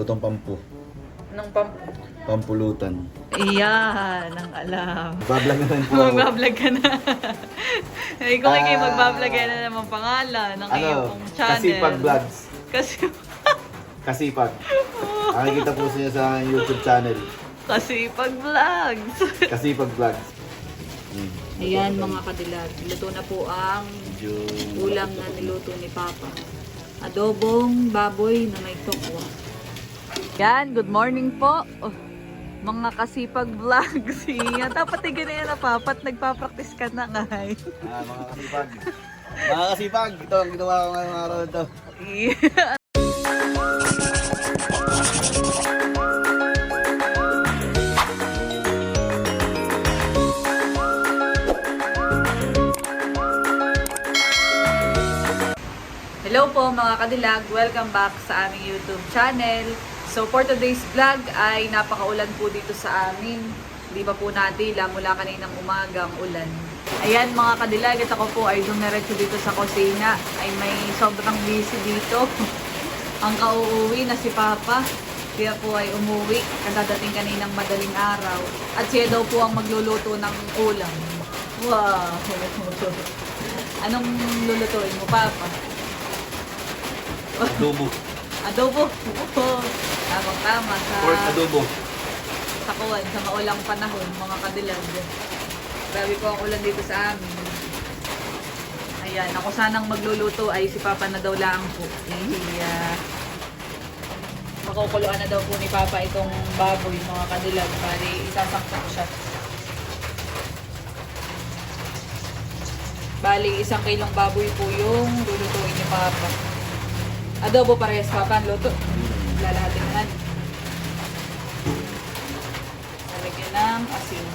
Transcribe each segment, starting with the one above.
Lutong pampu. Nung pam... Pampulutan. Iyan, ang alam. Bablog na rin po ako. Magbablog ka na. Ay, kung ikaw Ah. magbablog ka na naman pangalan ng iyong Ano? pong channel. Kasipag Vlogs. Kasi, Kasipag. Nakikita po siya sa aking YouTube channel. kasi pag vlogs. Kasipag Vlogs. Hmm. Ayan mga kadilag, luto na po ang Medyo... ulam na niluto ni Papa. Adobong baboy na may tokwa. Yan, good morning po. Oh, mga kasipag vlogs. Yan, dapat tigil na yan na nagpa-practice ka na nga. eh. Ah, mga kasipag. mga kasipag, ito ang ginawa ko ngayong araw na ito. Hello po mga kadilag, welcome back sa aming YouTube channel. So for today's vlog ay napakaulan po dito sa amin. Di ba po natila mula kaninang umaga ang ulan. Ayan mga kadilag, at ako po ay dumiretso dito sa kusina. Ay may sobrang busy dito. ang kauuwi na si Papa. Kaya po ay umuwi, kadadating kaninang madaling araw. At siya daw po ang magluluto ng ulam. Wow! Anong lulutuin mo, Papa? Adobo. Adobo. Oo. Tamang tama sa Pork adobo. sa kuwan, sa maulang panahon, mga kadilag. Grabe po ang ulan dito sa amin. Ayan, ako sanang magluluto ay si Papa na daw lang po. Iya. Makukuluan na daw po ni Papa itong baboy, mga kadilag. Bali, isasangkot siya. Bali, isang kilong baboy po yung lulutuin ni Papa. Adobo parehas Papa luto. Lalahatin na. Lalagyan ng asin.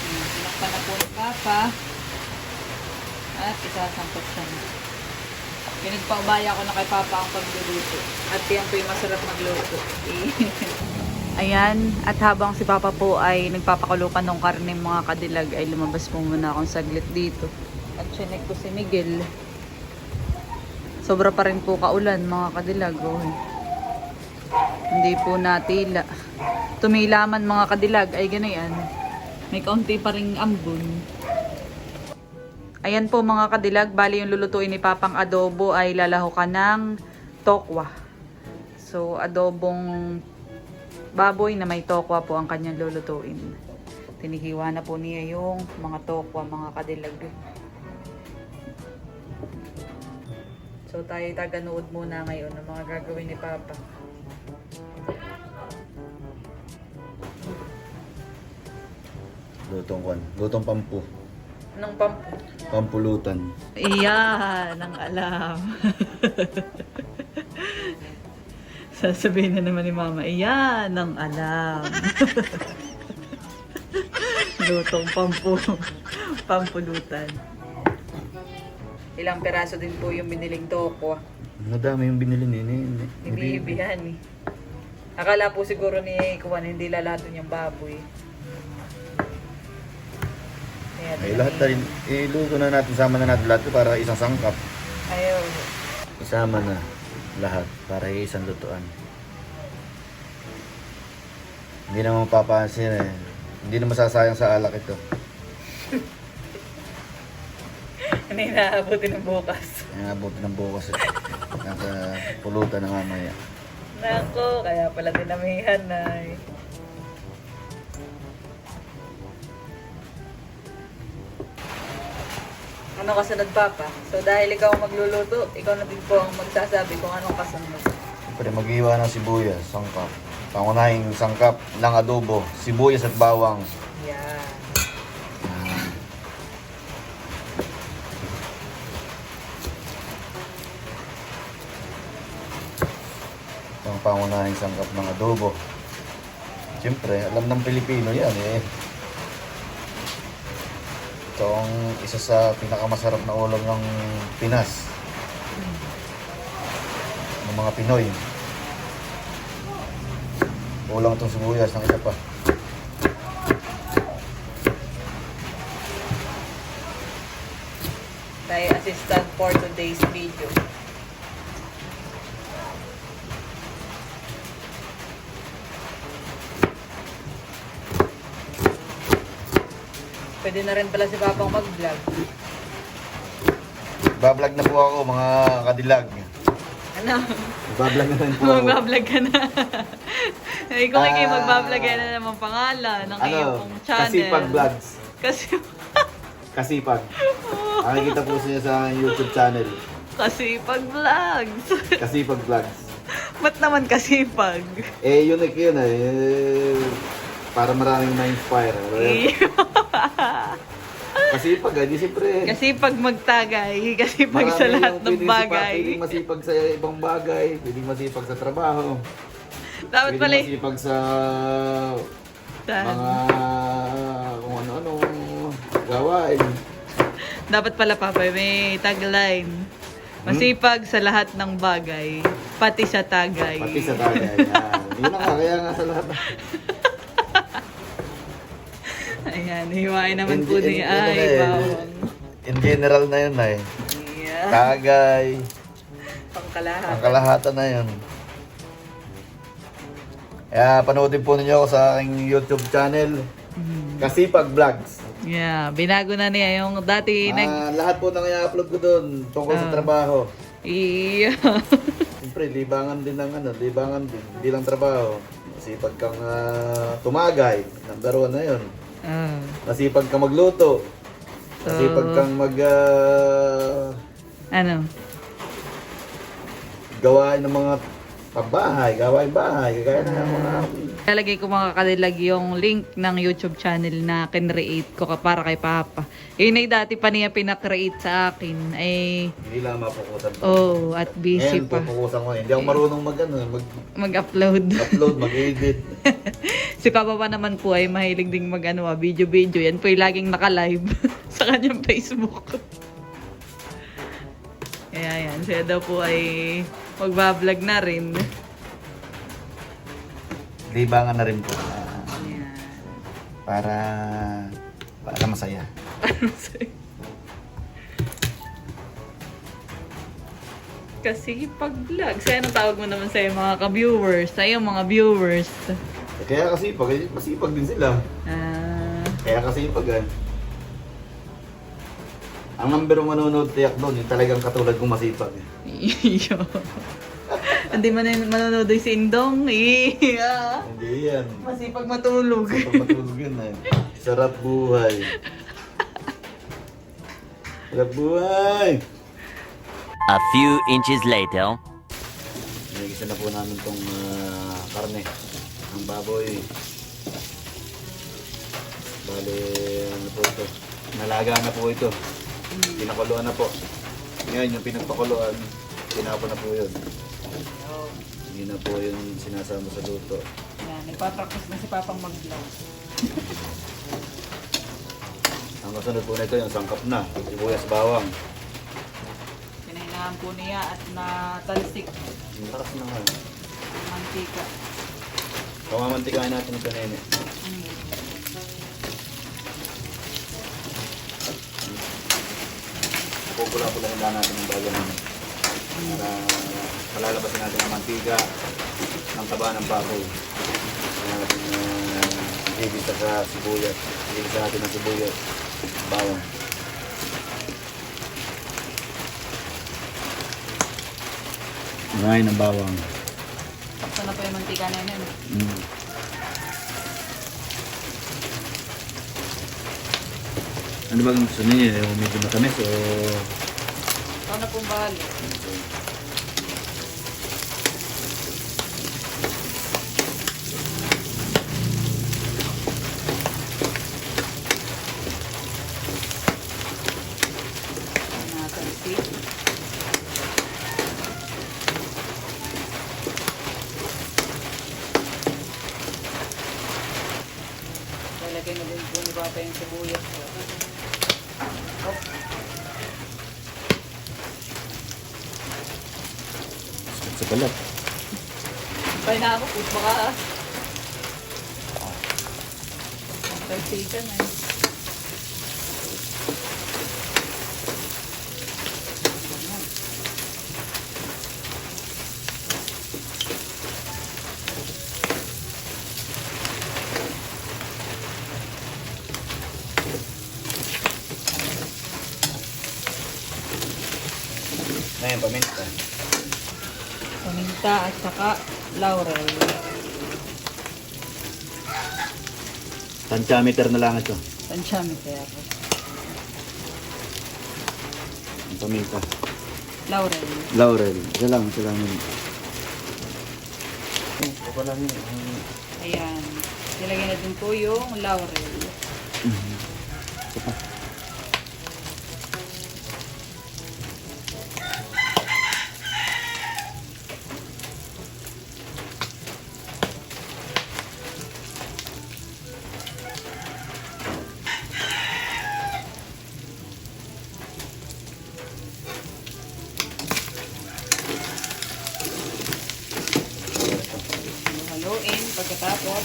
Ayan, Tinakpan na po ni Papa. At isasangkot siya na. Pinagpaubaya ko na kay Papa ang pagluluto. At yan po yung masarap magluto. Ayan, at habang si Papa po ay nagpapakulukan ng karne mga kadilag, ay lumabas po muna akong saglit dito. At chinek ko si Miguel. Sobra pa rin po kaulan mga kadilag. Oh. Hindi po natila. Tumilaman mga kadilag ay ganayan. May kaunti pa rin ambon. Ayan po mga kadilag, bali yung lulutuin ni Papang adobo ay lalahukan ng tokwa. So adobong baboy na may tokwa po ang kanyang lulutuin. Tinihiwa na po niya yung mga tokwa mga kadilag. So tayo taganood muna ngayon ng mga gagawin ni Papa. Lutong kwan. Lutong pampu. Anong pam... Pampulutan. Iyan, ang alam. Sasabihin na naman ni Mama, iyan, ang alam. Lutong pampu, pampulutan. Ilang peraso din po yung biniling toko. Madami yung binili ni Nini. Ibibihan eh. Akala po siguro ni Kuwan hindi lalaton yung baboy. Kaya Ay, lahat na rin. Iluto na natin, sama na natin lahat para isang sangkap. Ayaw. Isama na lahat para isang lutuan. Hindi naman mapapansin eh. Hindi na masasayang sa alak ito. Hindi naabutin ng bukas. Ang abuti ng bukas eh. Nasa pulutan na mamaya. Nako, kaya pala dinamihan na eh. Ano kasunod, Papa? So, dahil ikaw ang magluluto, ikaw na din po ang magsasabi kung anong kasunod. Siyempre mag-iwa ng sibuyas, sangkap. Pangunahing sangkap ng adobo, sibuyas at bawang. Yan. Ito ang pangunahing sangkap ng adobo. Siyempre, alam ng Pilipino yan eh. Ito ang isa sa pinakamasarap na ulam ng Pinas. Ng mga Pinoy. Kulang itong sibuyas ng isa pa. Tayo assistant for today's video. Pwede na rin pala si Papang mag-vlog. Bablog na po ako mga kadilag. Ano? Bablog na rin po ako. Mag-vlog ka na. Ay, kung ikaw Ah. mag-vlog ka na naman pangalan ng Ano? iyong channel. Kasipag Vlogs. Kasi, Kasipag. Nakikita po siya sa YouTube channel. kasi pag vlogs. Kasipag Vlogs. Ba't naman kasi pag? Eh, unique yun eh. Eh, Para maraming ma-inspire. Kasipag eh, di siyempre. kasi pag magtagay, kasi pag sa lahat yung ng pwedeng bagay. Pwedeng masipag sa ibang bagay. Pwedeng masipag sa trabaho. Dapat Pwedeng pala, masipag sa mga kung ano-ano gawain. dapat pala papa, may tagline. Hmm? Masipag sa lahat ng bagay, pati sa tagay. Pati sa tagay. Yan. Yun na nga, kaya nga sa lahat. Ayan, hiwain naman In- po in- ni ano ay, na eh. bawang. In general na yun eh. Yeah. Tagay. Pangkalahat. Ang kalahatan na yun. Kaya panoodin po ninyo ako sa aking YouTube channel. Mhm. Kasipag Vlogs. Yeah, binago na niya yung dati nag... Ah, lahat po nang i-upload ko doon tungkol sa Ah. trabaho. Iya. Siyempre, libangan din ng ano, libangan din. Hindi lang trabaho. Masipag kang ah, tumagay. Number one na yun. Ah. Masipag kang magluto. Masipag kang mag ah, ano? gawain ng mga pabahay, gawain bahay, kagaya ng mga Lalagay ko mga kadilag yung link ng YouTube channel na kinreate ko para kay Papa. Yun ay dati pa niya pinakreate sa akin. Ay, hindi lang mapukusan. oh, at busy Ngayon, pa. pupukusan ko. Hindi ako marunong mag, ano, mag-upload, Mag-upload. mag-edit. si Papa pa naman po ay mahilig ding mag ano, ah, video-video. Yan po ay laging naka-live sa kanyang Facebook. Kaya yan, siya daw po ay magbablog na rin. Libangan na rin po. ah, Ayan. para, para masaya. Kasi pag vlog, sa anong tawag mo naman sa mga ka-viewers, sa iyong mga viewers. Eh, kaya kasi pag, masipag din sila. Ah, Kaya kasi pag, ah, ang number one manonood tiyak doon, yung talagang katulad kong masipag. iyo. Hindi man manonood yung si Indong. Iya. Hindi yan. Masipag matulog. Pag matulog yun eh. Sarap buhay. Sarap buhay! A few inches later. Nagisa na po namin tong ah, karne. Ang baboy. Bale, ano po ito? Nalaga na po ito. Pinakuluan na po. Ngayon, yung pinagpakuluan, pinapa na po yun. Na po yun sinasama sa luto. Yan, nagpapractice na si Papang mag-vlog. Ang kasunod po na ito, yung sangkap na. Sibuyas bawang. Pinahinaan po niya at natalsik Ang lakas na nga. mantika. Pamamantikain natin ito, nene. Mm. Pupula-pulahin lang natin ang bago namin. Para palalabasin natin ang mantika ng taba ng baboy. Natin uh, ibigisa sa sibuyas. Ibigisa natin ng sibuyas. Bawang. Ngayon ng bawang. Tapos na po yung mantika na yun. Mm. Ano ba ang gusto? Yung medyo matamis o... Na pong bahali. Natalsik. Lalagay na din po ni Papa yung sibuyas. Oh. Sa balat. Kaya na ako, baka. Talsikan eh. Ngayon, paminta. Paminta at saka laurel. Tantiameter na lang ito. Tantiameter. Ang paminta. Laurel. Laurel. Isa lang, isa lang. Ito pa lang yun. Ayan. Nilagyan natin po yung laurel. Ito pa. Haluin pagkatapos.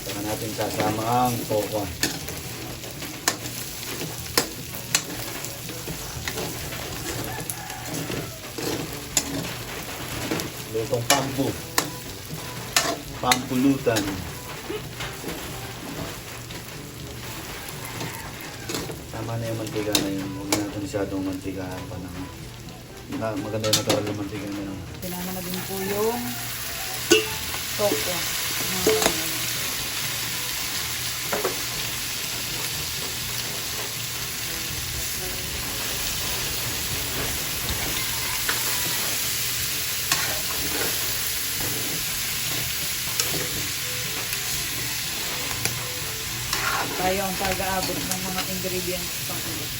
Saka natin sasama ang coco. Lutong pampu. Pampulutan. Tama na yung mantika na yun. Huwag natin masyadong mantikaan pa ng na, maganda yung natural na mantika na yun. Sinama na din po yung toko. Mga pag-aabot ng mga ingredients pang ulit.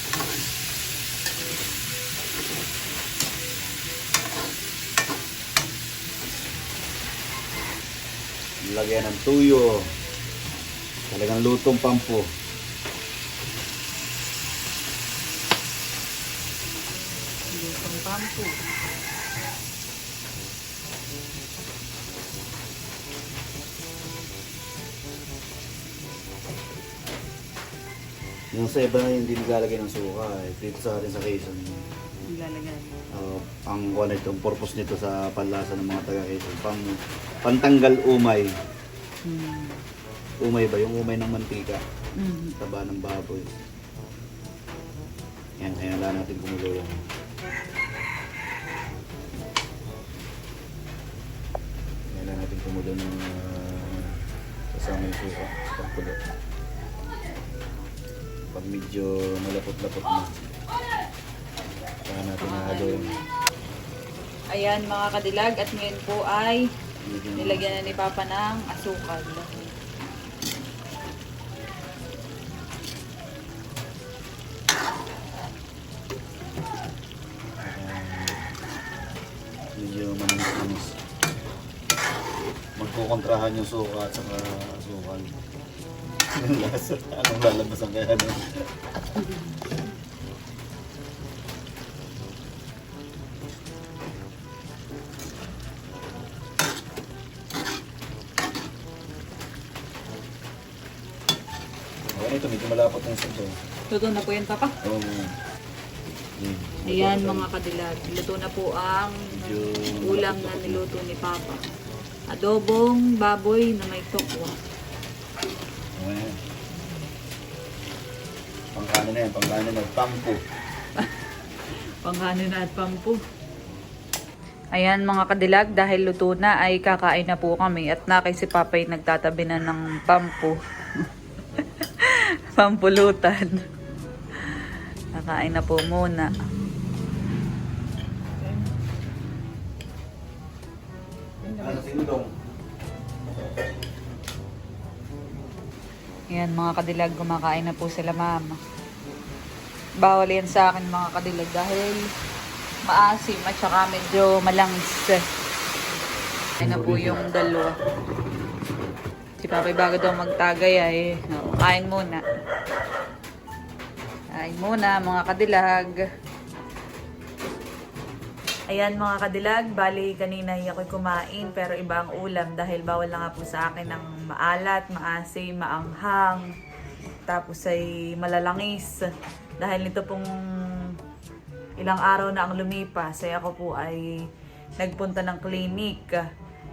Lagyan ng tuyo. Talagang lutong pampo. Lutong pampu. Yung sa iba hindi naglalagay ng suka. Eh. Dito sa atin sa Quezon. Nilalagay. Uh, ang ano ito, ang purpose nito sa panlasa ng mga taga Quezon. Pang, pantanggal umay. Hmm. Umay ba? Yung umay ng mantika. Mm. Taba ng baboy. Yan, kaya wala natin kumulo yan. Kaya natin kumulo ng uh, kasama yung suka sa pagkulo. Pag medyo malapot-lapot na. Saka natin nahalo yun. Ayan mga kadilag at ngayon po ay nilagyan na ni Papa ng asukal. medyo manamis-namis. Magkukontrahan yung suka at saka sukal. Yung lasa, anong lalabas ang kaya nun? Okay, ito medyo malapot ng sato. Luto na po yan Papa. Oo. Oh. Ayan mga kadilag. Luto na po ang Medyo ulam na niluto ni Papa. Adobong baboy na may tokwa. Ayan. Na yan, pangkanin na. Pampo. Panghanin na at pampu. Ayan mga kadilag, dahil luto na ay kakain na po kami at nakay si Papa ay nagtatabi na ng pampu. Pampulutan. Kakain na po muna. Ayan mga kadilag, kumakain na po sila mama. Bawal yan sa akin mga kadilag dahil maasim at saka medyo malangis. Ayan na po yung dalawa. Si Papay bago daw magtagay ay kain muna. Kain muna mga kadilag. Ayan mga kadilag, bali kanina ako'y kumain pero iba ang ulam dahil bawal na nga po sa akin ng maalat, maasim, maanghang, tapos ay malalangis. Dahil nito pong ilang araw na ang lumipas ay ako po ay nagpunta ng clinic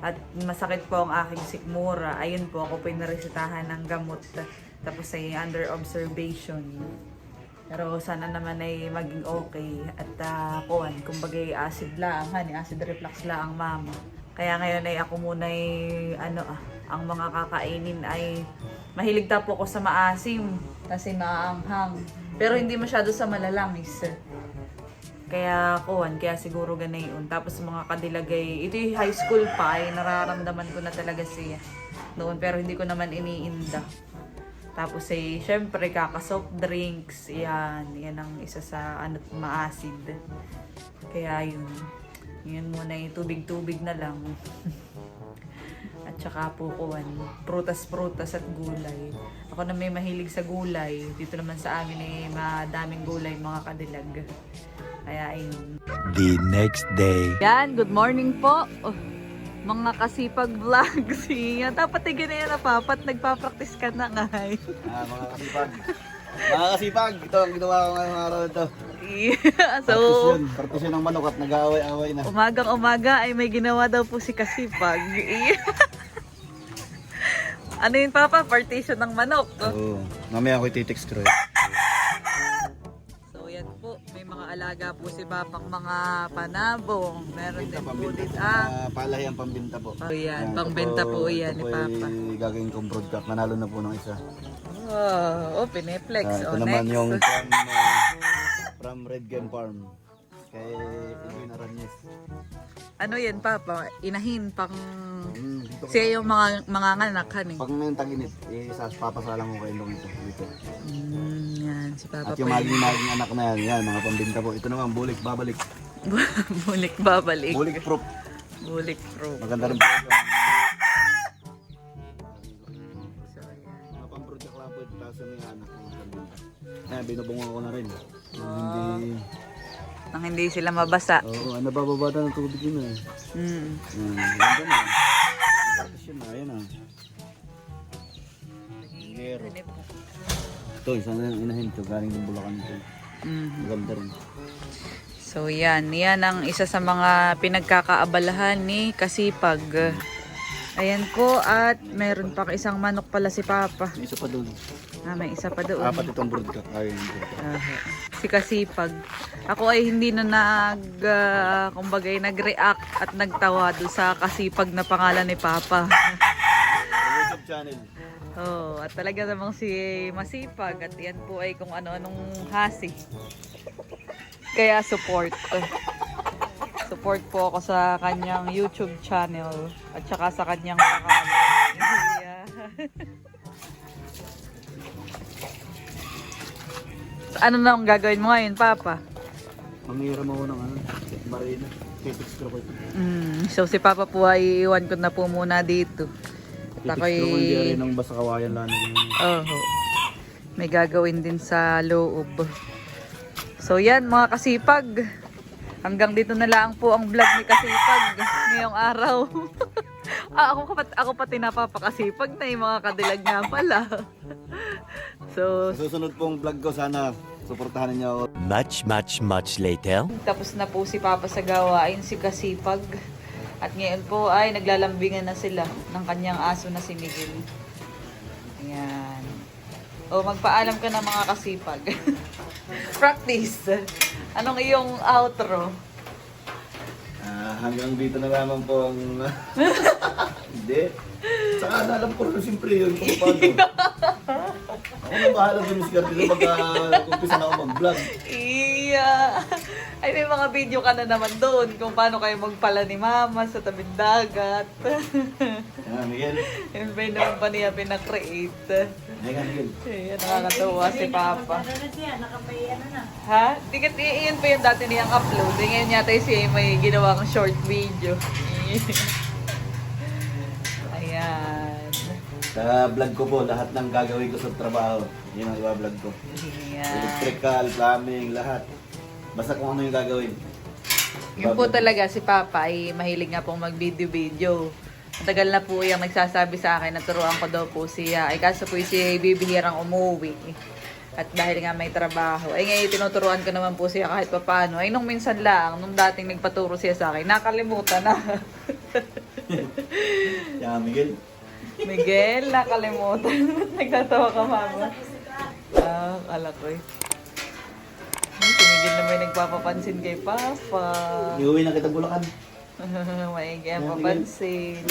at masakit po ang aking sikmura. Ayun po ako po naresetahan ng gamot tapos ay under observation. Pero sana naman ay maging okay. At uh, kuhan, kumbaga acid lang, honey, acid reflux lang ang mama. Kaya ngayon ay ako muna ay, ano ah, ang mga kakainin ay mahilig tapo ko sa maasim kasi maaanghang. Pero hindi masyado sa malalamis. Kaya kuhan, kaya siguro ganayon. Tapos mga kadilagay, ito yung high school pa ay nararamdaman ko na talaga siya noon pero hindi ko naman iniinda. Tapos eh, syempre, kaka-soft drinks, yan, yan ang isa sa ano, maasid. Kaya yun, yun muna yung tubig-tubig na lang. at saka po kuwan, prutas-prutas at gulay. Ako na may mahilig sa gulay. Dito naman sa amin eh, madaming gulay, mga kadilag. Kaya ayun. The next day. Yan, good morning po. Oh, mga kasipag vlogs. Yan, dapat tigil na yan na papat. Nagpa-practice ka na nga. eh. Ah, mga kasipag. mga kasipag, ito ang ginawa ko ngayong araw ito. Yeah, so, Partisyon, partisyon ng manok at nag-aaway-aaway na. umagang umaga ay may ginawa daw po si Kasipag. ano yun papa? Partition ng manok. Oo, mamaya ako iti-text ko. So alaga po si Papang mga panabong. Meron din po Pambinta din po, ah. ah, palahi ang pambinta po. Oh, yan, pangbenta po yan ni ito Papa. gagawin kong broadcast. Manalo na po ng isa. Oh, oh pineflex. Ah, ito oh, naman next. yung from, ah, from Red Game Farm. Kay Edwin Arañez. Ano yan Papa? Inahin pang... Mm, dito Siya yung mga, mga nganak, honey. Pag ngayon tag-init, eh, sa papasalang ko kay Long ito. Dito. Mm, yan, si Papa At yung po. maging maging anak na yan, yan, mga pambinta po. Ito naman, bulik, babalik. Bulik babalik. Bulik proof. Bulik pro. Maganda rin po ito. So, yan. Mga pang-project lang po ito, tapos yung mga anak ko. mga pambinta. Ayan, binubungan ko na rin. Yung Hindi, Nang hindi sila mabasa. oo, ano bababata ng tubig yun eh. Mm. Yan, ganda na. Partisyon na, ayan ah. Gero. Ito, isa na yung inahin ito, galing ng Bulacan ito. Mm. Maganda rin. So yan, yan ang isa sa mga pinagkakaabalahan ni Kasipag. Ayan po at meron pa isang manok pala si Papa. Isa pa doon. Ah, may isa pa doon. Apat itong broadcast. Ayun. Aha. si Kasipag. Ako ay hindi na nag, uh, kumbagay, nag-react at nagtawa doon sa Kasipag na pangalan ni Papa. YouTube channel. Oh, at talaga namang si Masipag at yan po ay kung ano-anong hasi. Kaya support. Support po ako sa kanyang YouTube channel at saka sa kanyang pangalan. Yeah. Ano na ang gagawin mo ngayon, Papa? Mangira mo ng ano, marina. Titix ko ito. Mm, so si Papa po ay iwan ko na po muna dito. At Titix ako'y... ko hindi rin ng basa kawayan lang. Oo. May gagawin din sa loob. So yan mga kasipag. Hanggang dito na lang po ang vlog ni Kasipag ngayong araw. ah, ako, ako pati napapakasipag na yung mga kadilag nga pala. So, Sa susunod pong vlog ko, sana suportahan niyo ako. Much, much, much later. tapos na po si Papa sa gawain, si Kasipag. At ngayon po ay naglalambingan na sila ng kanyang aso na si Miguel. Ayan. O, magpaalam ka na mga kasipag. Practice. Anong iyong outro? Ah, hanggang dito na lamang po ang... Hindi. Saka alam ko rin siyempre yun kung paano. Ako na bahala dun si Cartino pagka umpisa na ako mag-vlog. Iya. Ay, may mga video ka na naman doon kung paano kayo magpala ni Mama sa tabing dagat. Ah, Miguel. Yun ba naman pa niya pinakreate? Ayan, Miguel. Ayan, nakakatawa si Papa. Ha? Di ka, iyan pa yung dati niyang upload. Eh, Ngayon yata siya may ginawang short video. Sa vlog ko po, lahat ng gagawin ko sa trabaho, yun ang vlog ko. Ayan. Electrical, plumbing, lahat. Basta kung ano yung gagawin. Yun po talaga si Papa ay mahilig nga pong mag-video-video. Matagal na po yung nagsasabi sa akin na turuan ko daw po siya. Ay kaso po siya ay bibihirang umuwi. At dahil nga may trabaho. Ay ngayon tinuturuan ko naman po siya kahit papaano. Ay nung minsan lang, nung dating nagpaturo siya sa akin, nakalimutan na. Yeah, Miguel. Miguel, nakalimutan. Ba't Nagtatawa ka, mama. Ah, kala ko eh. Miguel na may nagpapapansin kay Papa. Iuwi na kita Bulacan. Maigi ang papansin.